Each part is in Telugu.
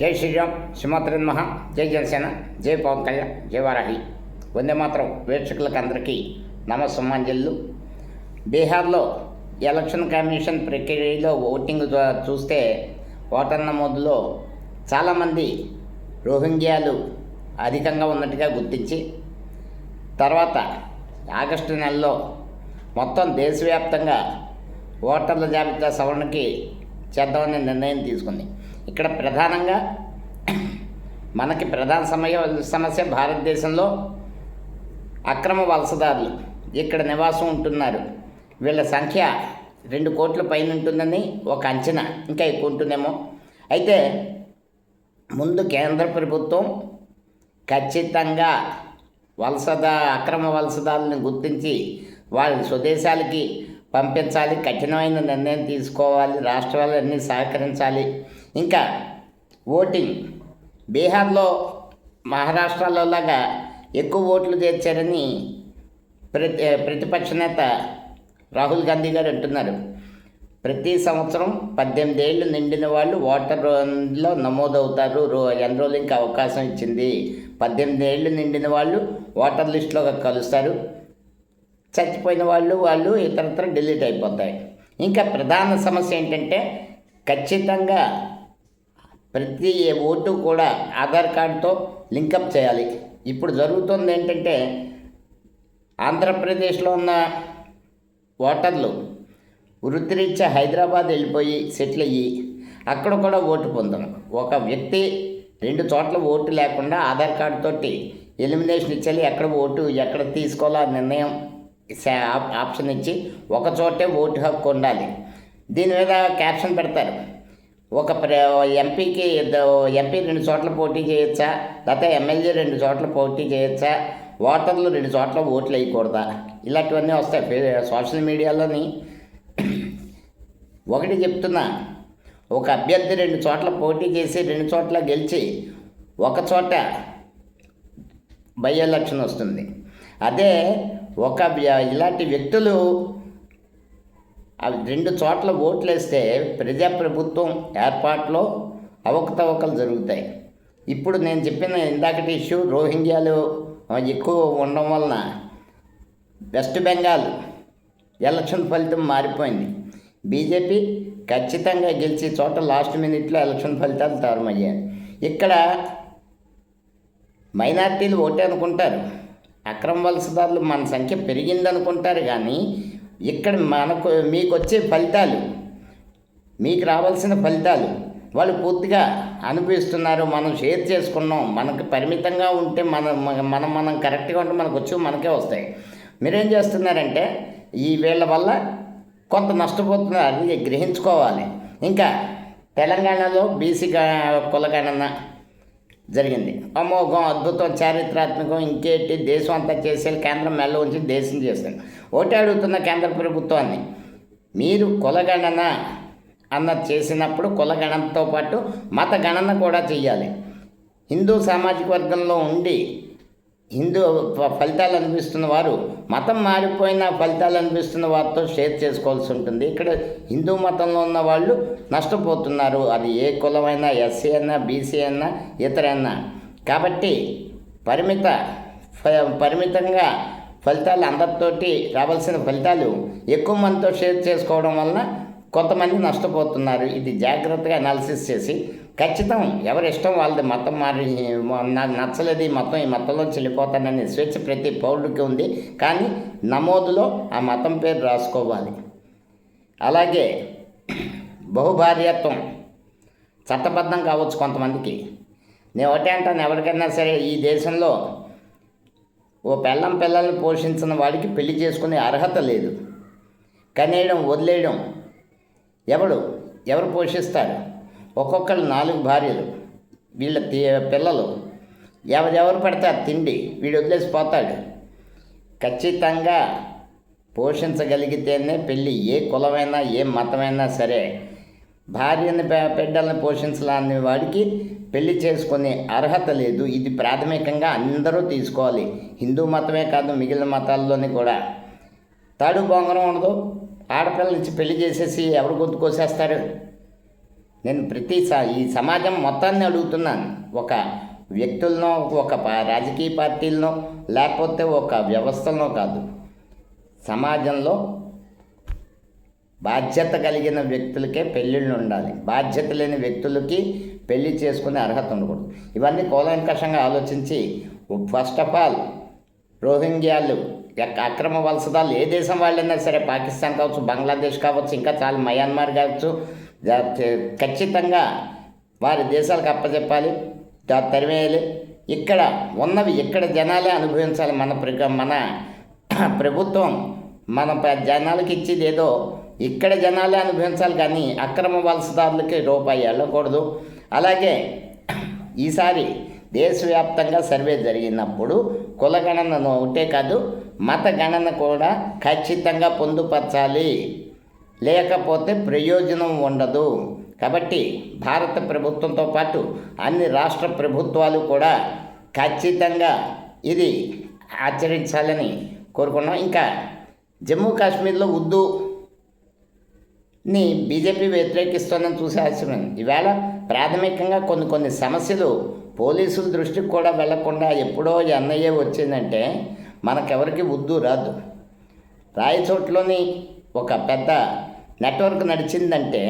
జై శ్రీరామ్ సుమాత్రన్మహ జై జనసేన జై పవన్ కళ్యాణ్ జై వారాహి. వందే మాత్రం వీక్షకులకు అందరికీ నమస్సమాంజలు. బీహార్లో ఎలక్షన్ కమిషన్ ప్రక్రియలో ఓటింగ్ చూస్తే ఓటర్ నమోదులో చాలామంది రోహింగ్యాలు అధికంగా ఉన్నట్టుగా గుర్తించి తర్వాత ఆగస్టు నెలలో మొత్తం దేశవ్యాప్తంగా ఓటర్ల జాబితా సవరణకి చేద్దామనే నిర్ణయం తీసుకుంది. ఇక్కడ ప్రధానంగా మనకి ప్రధాన సమయ సమస్య భారతదేశంలో అక్రమ వలసదారులు ఇక్కడ నివాసం ఉంటున్నారు. వీళ్ళ సంఖ్య రెండు కోట్ల పైన ఉంటుందని ఒక అంచనా ఇంకా ఎక్కువ ఉంటుందేమో. అయితే ముందు కేంద్ర ప్రభుత్వం ఖచ్చితంగా వలసదా అక్రమ వలసదారులను గుర్తించి వాళ్ళ స్వదేశాలకి పంపించాలి కఠినమైన నిర్ణయం తీసుకోవాలి రాష్ట్రాలన్నీ సహకరించాలి. ఇంకా ఓటింగ్. బీహార్లో మహారాష్ట్రలో లాగా ఎక్కువ ఓట్లు చేర్చారని ప్రతి ప్రతిపక్ష నేత రాహుల్ గాంధీ గారు అంటున్నారు. ప్రతి సంవత్సరం పద్దెనిమిది ఏళ్ళు నిండిన వాళ్ళు ఓటర్లో నమోదవుతారు. రో ఎన్రోలింగ్కి అవకాశం ఇచ్చింది. పద్దెనిమిది ఏళ్ళు నిండిన వాళ్ళు ఓటర్ లిస్టులో కలుస్తారు. చచ్చిపోయిన వాళ్ళు వాళ్ళు ఇతరత్ర డిలీట్ అయిపోతాయి. ఇంకా ప్రధాన సమస్య ఏంటంటే ఖచ్చితంగా ప్రతి ఓటు కూడా ఆధార్ కార్డుతో లింకప్ చేయాలి. ఇప్పుడు జరుగుతుంది ఏంటంటే ఆంధ్రప్రదేశ్లో ఉన్న ఓటర్లు వృత్తిరీత్యా హైదరాబాద్ వెళ్ళిపోయి సెటిల్ అయ్యి అక్కడ కూడా ఓటు పొందడం ఒక వ్యక్తి రెండు చోట్ల ఓటు లేకుండా ఆధార్ కార్డుతోటి ఎలిమినేషన్ ఇచ్చాలి ఎక్కడ ఓటు ఎక్కడ తీసుకోవాలో నిర్ణయం ఆప్షన్ ఇచ్చి ఒక చోటే ఓటు హక్కు ఉండాలి. దీని మీద క్యాప్షన్ పెడతారు. ఒక ప్ర ఎంపీకి ఎంపీ రెండు చోట్ల పోటీ చేయొచ్చా? లేకపోతే ఎమ్మెల్యే రెండు చోట్ల పోటీ చేయొచ్చా? ఓటర్లు రెండు చోట్ల ఓట్లు వేయకూడదా? ఇలాంటివన్నీ వస్తాయి సోషల్ మీడియాలోని. ఒకటి చెప్తున్నా. ఒక అభ్యర్థి రెండు చోట్ల పోటీ చేసి రెండు చోట్ల గెలిచి ఒక చోట బై ఎలక్షన్ వస్తుంది. అదే ఒక ఇలాంటి వ్యక్తులు రెండు చోట్ల ఓట్లు వేస్తే ప్రజాప్రభుత్వం ఏర్పాటులో అవకతవకలు జరుగుతాయి. ఇప్పుడు నేను చెప్పిన ఇందాకటి ఇష్యూ రోహింగ్యాలు ఎక్కువ ఉండడం వలన వెస్ట్ బెంగాల్ ఎలక్షన్ ఫలితం మారిపోయింది. బీజేపీ ఖచ్చితంగా గెలిచి చోట లాస్ట్ మినిట్లో ఎలక్షన్ ఫలితాలు తారమయ్యాయి ఇక్కడ మైనార్టీలు ఓటే అనుకుంటారు. అక్రమ వలసదారులు మన సంఖ్య పెరిగిందనుకుంటారు కానీ ఇక్కడ మనకు మీకు వచ్చే ఫలితాలు మీకు రావాల్సిన ఫలితాలు వాళ్ళు పూర్తిగా అనుభవిస్తున్నారు మనం షేర్ చేసుకున్నాం మనకు పరిమితంగా ఉంటే మన మనం మనం కరెక్ట్గా ఉంటే మనకు వచ్చి మనకే వస్తాయి. మీరేం చేస్తున్నారంటే ఈ వీళ్ళ వల్ల కొంత నష్టపోతున్నారు అది గ్రహించుకోవాలి. ఇంకా తెలంగాణలో బీసీ కులగణన జరిగింది. అమోఘం అద్భుతం చారిత్రాత్మకం ఇంకేటి దేశం అంతా చేసే కేంద్రం మెల్ల ఉంచి దేశం చేస్తుంది ఒకటి అడుగుతున్న కేంద్ర ప్రభుత్వాన్ని మీరు కులగణన అన్న చేసినప్పుడు కులగణనతో పాటు మత గణన కూడా చేయాలి హిందూ సామాజిక వర్గంలో ఉండి హిందూ ఫలితాలు అనిపిస్తున్న వారు మతం మారిపోయిన ఫలితాలు అనిపిస్తున్న వారితో షేర్ చేసుకోవాల్సి ఉంటుంది. ఇక్కడ హిందూ మతంలో ఉన్న వాళ్ళు నష్టపోతున్నారు. అది ఏ కులమైనా ఎస్సీ అయినా బీసీ అయినా ఇతర అయినా. కాబట్టి పరిమిత పరిమితంగా ఫలితాలు అందరితోటి రావాల్సిన ఫలితాలు ఎక్కువ మందితో షేర్ చేసుకోవడం వలన కొంతమంది నష్టపోతున్నారు. ఇది జాగ్రత్తగా అనాలిసిస్ చేసి ఖచ్చితం ఎవరి ఇష్టం వాళ్ళది మతం మారి నాకు నచ్చలేదు ఈ మతం ఈ మతంలో చెల్లిపోతానని స్వేచ్ఛ ప్రతి పౌరుడికి ఉంది. కానీ నమోదులో ఆ మతం పేరు రాసుకోవాలి. అలాగే బహుభార్యత్వం చట్టబద్ధం కావచ్చు కొంతమందికి. నేను ఒకటే అంటాను ఎవరికైనా సరే ఈ దేశంలో ఓ పెళ్ళం పిల్లల్ని పోషించిన వాడికి పెళ్ళి చేసుకునే అర్హత లేదు. కనేయడం వదిలేయడం ఎవడు? ఎవరు పోషిస్తారు? ఒక్కొక్కరు నాలుగు భార్యలు వీళ్ళ పిల్లలు. ఎవరెవరు పడితే తిండి? వీడు వదిలేసిపోతాడు ఖచ్చితంగా పోషించగలిగితేనే పెళ్ళి ఏ కులమైనా ఏ మతమైనా సరే భార్యని పె- బిడ్డల్ని పోషించాలని వాడికి పెళ్ళి చేసుకునే అర్హత లేదు. ఇది ప్రాథమికంగా అందరూ తీసుకోవాలి. హిందూ మతమే కాదు మిగిలిన మతాల్లోని కూడా. తాడు బొంగరం ఉండదు. ఆడపిల్లల నుంచి పెళ్ళి చేసేసి ఎవరు గొంతు కోసేస్తారు? నేను ప్రతి ఈ సమాజం మొత్తాన్ని అడుగుతున్నాను. ఒక వ్యక్తులనో ఒక పా- రాజకీయ పార్టీలనో లేకపోతే ఒక వ్యవస్థలనో కాదు. సమాజంలో బాధ్యత కలిగిన వ్యక్తులకే పెళ్ళిళ్ళు ఉండాలి. బాధ్యత లేని వ్యక్తులకి పెళ్ళి చేసుకునే అర్హత ఉండకూడదు. ఇవన్నీ కూలంకషంగా ఆలోచించి ఫస్ట్ ఆఫ్ ఆల్ రోహింగ్యాలు. యొక్క అక్రమ వలసదాలు ఏ దేశం వాళ్ళైనా సరే పాకిస్తాన్ కావచ్చు బంగ్లాదేశ్ కావచ్చు ఇంకా చాలా మయన్మార్ కావచ్చు ఖచ్చితంగా వారి దేశాలకు అప్పచెప్పాలి దా- తరిమేయాలి. ఇక్కడ ఉన్నవి ఇక్కడ జనాలే అనుభవించాలి మన ప్ర- మన ప్రభుత్వం. మన ప- జనాలకి ఇచ్చేది ఏదో ఇక్కడ జనాలే అనుభవించాలి కానీ అక్రమ వలసదారులకి రూపాయి వెళ్ళకూడదు అలాగే ఈసారి దేశవ్యాప్తంగా సర్వే జరిగినప్పుడు కులగణనను ఒకటే కాదు మత గణన కూడా ఖచ్చితంగా పొందుపరచాలి. లేకపోతే ప్రయోజనం ఉండదు. కాబట్టి భారత ప్రభుత్వంతో పాటు అన్ని రాష్ట్ర ప్రభుత్వాలు కూడా ఖచ్చితంగా ఇది ఆచరించాలని కోరుకున్నాం. ఇంకా జమ్మూ కాశ్మీర్లో ఉర్దూ ని బీజేపీ వ్యతిరేకిస్తోందని చూసే ఆశ్చర్యం. ఈవేళ ప్రాథమికంగా కొన్ని కొన్ని సమస్యలు పోలీసుల దృష్టికి కూడా వెళ్ళకుండా ఎప్పుడో ఎన్ఐఏ వచ్చిందంటే మనకెవరికి ఉర్దూ రాదు. రాయచోట్లోని ఒక పెద్ద నెట్వర్క్ నడిచిందంటే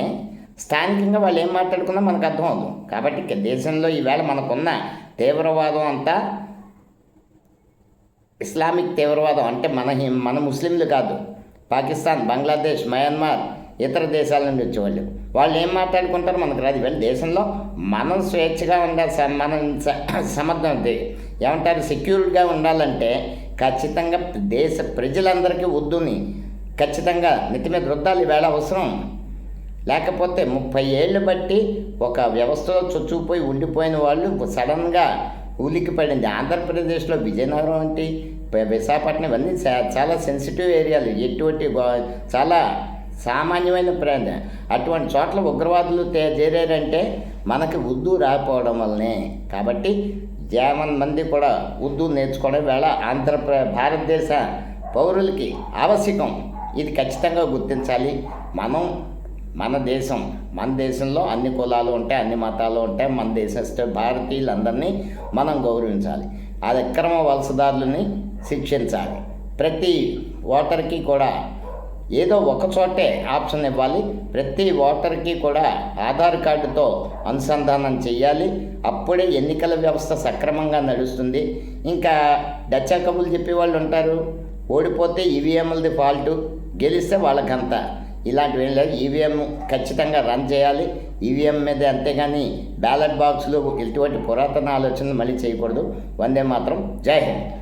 స్థానికంగా వాళ్ళు ఏం మాట్లాడుకున్నా మనకు అర్థం అవుతుంది కాబట్టి దేశంలో ఈవేళ మనకున్న తీవ్రవాదం అంతా ఇస్లామిక్ తీవ్రవాదం అంటే మన మన ముస్లింలు కాదు. పాకిస్తాన్ బంగ్లాదేశ్ మయన్మార్ ఇతర దేశాల నుండి వచ్చేవాళ్ళు వాళ్ళు. ఏం మాట్లాడుకుంటారో మనకు రాదు. ఇవాళ దేశంలో మనం స్వేచ్ఛగా ఉండాలి మనం సమర్థం ఏమంటారు? సెక్యూర్డ్గా ఉండాలంటే ఖచ్చితంగా దేశ ప్రజలందరికీ వద్దుని ఖచ్చితంగా నెత్తి మీద వృద్ధాలు వేళ అవసరం. లేకపోతే ముప్పై ఏళ్ళు బట్టి ఒక వ్యవస్థలో చొచ్చుకుపోయి ఉండిపోయిన వాళ్ళు సడన్గా ఉలికి పడింది. ఆంధ్రప్రదేశ్లో విజయనగరం వంటి విశాఖపట్నం ఇవన్నీ చా- చాలా సెన్సిటివ్ ఏరియాలు. ఎటువంటి చాలా సామాన్యమైన ప్రాంతం అటువంటి చోట్ల ఉగ్రవాదులు తే- చేరారంటే మనకి ఉర్దూ రాకపోవడం వల్లనే. కాబట్టి జామన్ మంది కూడా ఉర్దూ నేర్చుకోవడం వేళ ఆంధ్రప్ర భారతదేశ పౌరులకి ఆవశ్యకం. ఇది ఖచ్చితంగా గుర్తించాలి. మనం మన దేశం మన దేశంలో అన్ని కులాలు ఉంటాయి అన్ని మతాలు ఉంటాయి మన దేశస్థ భారతీయులందరినీ మనం గౌరవించాలి. అది అక్రమ వలసదారులని శిక్షించాలి. ప్రతి ఓటర్కి కూడా ఏదో ఒక చోటే ఆప్షన్ ఇవ్వాలి. ప్రతి ఓటర్కి కూడా ఆధార్ కార్డుతో అనుసంధానం చేయాలి అప్పుడే ఎన్నికల వ్యవస్థ సక్రమంగా నడుస్తుంది. ఇంకా డచ్చా కబులు చెప్పేవాళ్ళు ఉంటారు ఓడిపోతే ఈవీఎంలది ఫాల్టు గెలిస్తే వాళ్ళకంతా. ఇలాంటివి ఏం లేదు. ఈవీఎం ఖచ్చితంగా రన్ చేయాలి. ఈవీఎం మీద అంతేగాని బ్యాలెట్ బాక్సులు ఇటువంటి పురాతన ఆలోచనలు మళ్ళీ చేయకూడదు. వందే మాత్రం. జై హింద్.